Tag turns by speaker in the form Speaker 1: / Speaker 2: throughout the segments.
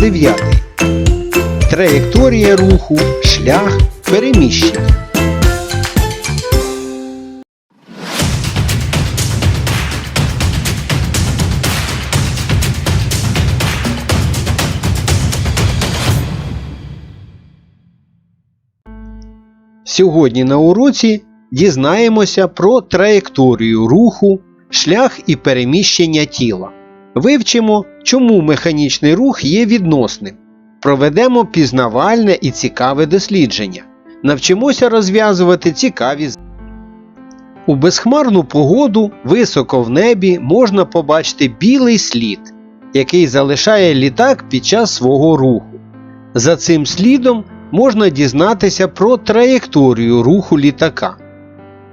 Speaker 1: урок 9. Траєкторія руху, шлях, переміщення. Сьогодні на уроці дізнаємося про траєкторію руху, шлях і переміщення тіла. Вивчимо, чому механічний рух є відносним. Проведемо пізнавальне і цікаве дослідження. Навчимося розв'язувати цікаві У безхмарну погоду високо в небі можна побачити білий слід, який залишає літак під час свого руху. За цим слідом можна дізнатися про траєкторію руху літака.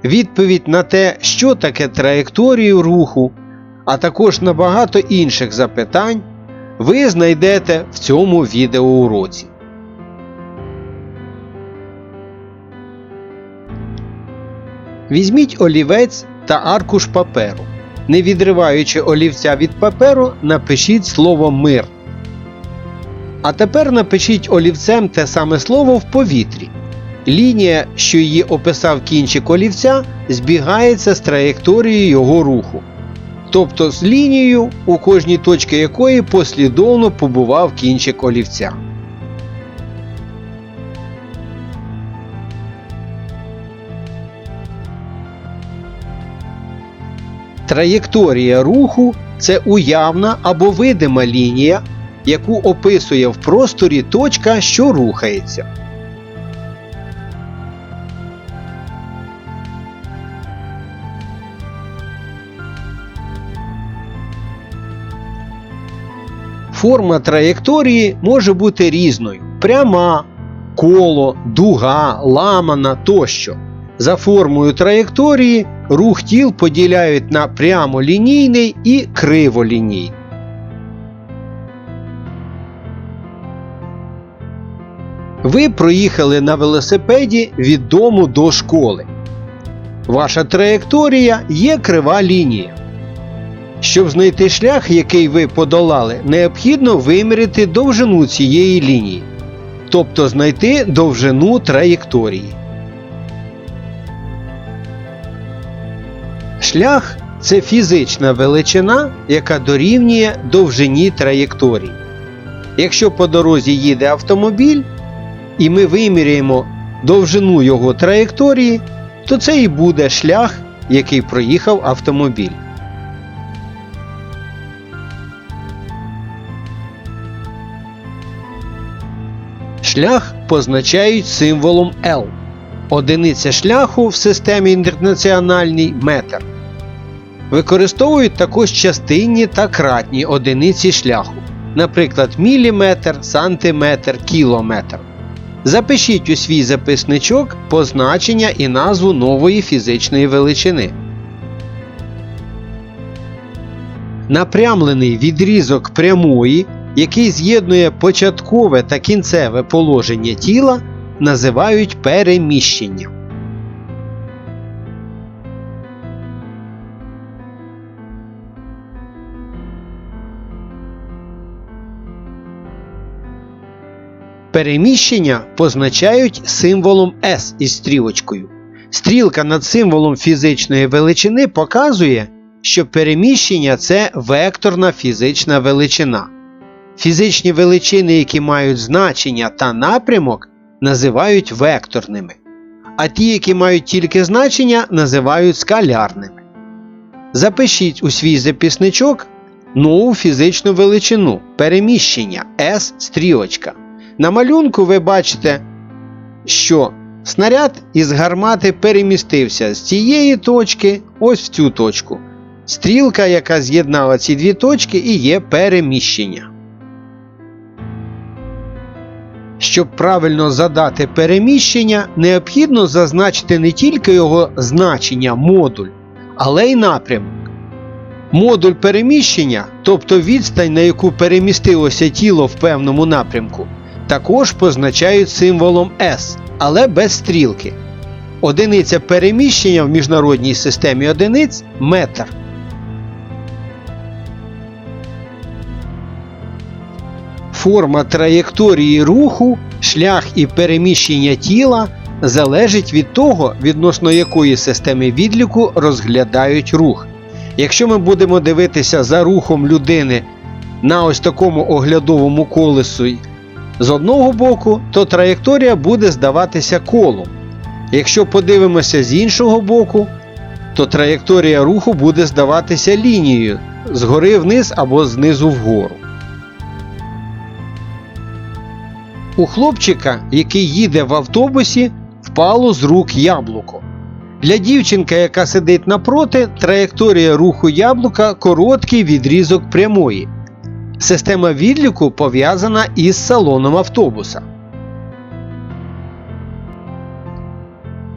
Speaker 1: Відповідь на те, що таке траєкторію руху, а також на багато інших запитань, ви знайдете в цьому відеоуроці. Візьміть олівець та аркуш паперу. Не відриваючи олівця від паперу, напишіть слово мир. А тепер напишіть олівцем те саме слово в повітрі. Лінія, що її описав кінчик олівця, збігається з траєкторією його руху. Тобто з лінією, у кожній точці якої послідовно побував кінчик олівця. Траєкторія руху це уявна або видима лінія, яку описує в просторі точка, що рухається. Форма траєкторії може бути різною: пряма, коло, дуга, ламана тощо. За формою траєкторії рух тіл поділяють на прямолінійний і криволінійний. Ви проїхали на велосипеді від дому до школи. Ваша траєкторія є крива лінія. Щоб знайти шлях, який ви подолали, необхідно виміряти довжину цієї лінії, тобто знайти довжину траєкторії. Шлях це фізична величина, яка дорівнює довжині траєкторії. Якщо по дорозі їде автомобіль, і ми виміряємо довжину його траєкторії, то це і буде шлях, який проїхав автомобіль. Шлях позначають символом L. Одиниця шляху в системі інтернаціональній метр. Використовують також частинні та кратні одиниці шляху, наприклад, міліметр, сантиметр, кілометр. Запишіть у свій записничок позначення і назву нової фізичної величини. Напрямлений відрізок прямої, який з'єднує початкове та кінцеве положення тіла, називають переміщенням. Переміщення позначають символом S із стрілочкою. Стрілка над символом фізичної величини показує, що переміщення це векторна фізична величина. Фізичні величини, які мають значення та напрямок, називають векторними, а ті, які мають тільки значення, називають скалярними. Запишіть у свій записничок нову фізичну величину переміщення S стрілочка. На малюнку ви бачите, що снаряд із гармати перемістився з цієї точки ось в цю точку. Стрілка, яка з'єднала ці дві точки, і є переміщення. Щоб правильно задати переміщення, необхідно зазначити не тільки його значення модуль, але й напрямок. Модуль переміщення, тобто відстань, на яку перемістилося тіло в певному напрямку, також позначають символом S, але без стрілки. Одиниця переміщення в міжнародній системі одиниць метр. Форма траєкторії руху, шлях і переміщення тіла залежить від того, відносно якої системи відліку розглядають рух. Якщо ми будемо дивитися за рухом людини на ось такому оглядовому колесу з одного боку, то траєкторія буде здаватися колом. Якщо подивимося з іншого боку, то траєкторія руху буде здаватися лінією згори вниз або знизу вгору. У хлопчика, який їде в автобусі, впало з рук яблуко. Для дівчинки, яка сидить напроти, траєкторія руху яблука короткий відрізок прямої. Система відліку пов'язана із салоном автобуса.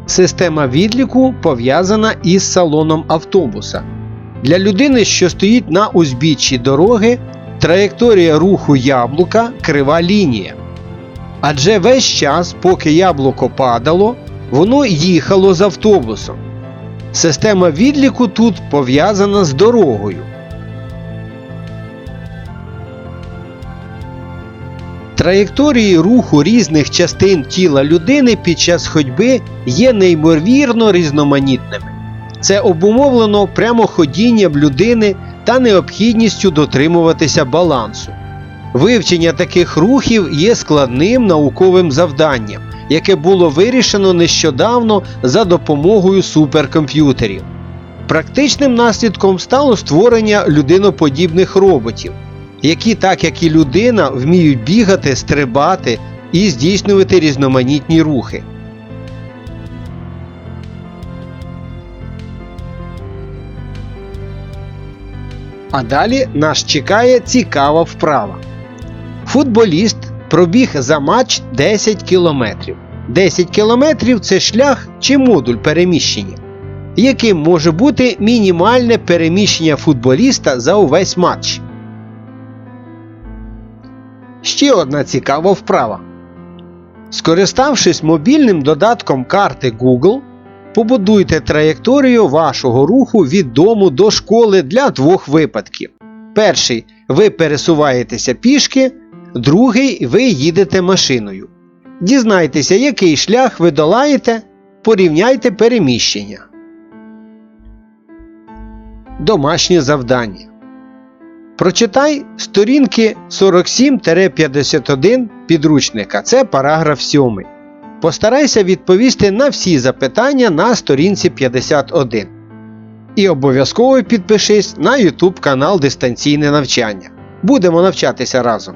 Speaker 1: Система відліку пов'язана із салоном автобуса. Для людини, що стоїть на узбіччі дороги, траєкторія руху яблука крива лінія. Адже весь час, поки яблуко падало, воно їхало з автобусом. Система відліку тут пов'язана з дорогою. Траєкторії руху різних частин тіла людини під час ходьби є неймовірно різноманітними. Це обумовлено прямоходінням людини та необхідністю дотримуватися балансу. Вивчення таких рухів є складним науковим завданням, яке було вирішено нещодавно за допомогою суперкомп'ютерів. Практичним наслідком стало створення людиноподібних роботів, які, так як і людина, вміють бігати, стрибати і здійснювати різноманітні рухи. А далі нас чекає цікава вправа. Футболіст пробіг за матч 10 кілометрів. 10 кілометрів це шлях чи модуль переміщення. Яким може бути мінімальне переміщення футболіста за увесь матч? Ще одна цікава вправа. Скориставшись мобільним додатком карти Google, побудуйте траєкторію вашого руху від дому до школи для двох випадків. Перший ви пересуваєтеся пішки, другий ви їдете машиною. Дізнайтеся, який шлях ви долаєте, порівняйте переміщення. Домашнє завдання. Прочитай сторінки 47-51 підручника. Це параграф 7. Постарайся відповісти на всі запитання на сторінці 51. І обов'язково підпишись на YouTube канал Дистанційне навчання. Будемо навчатися разом.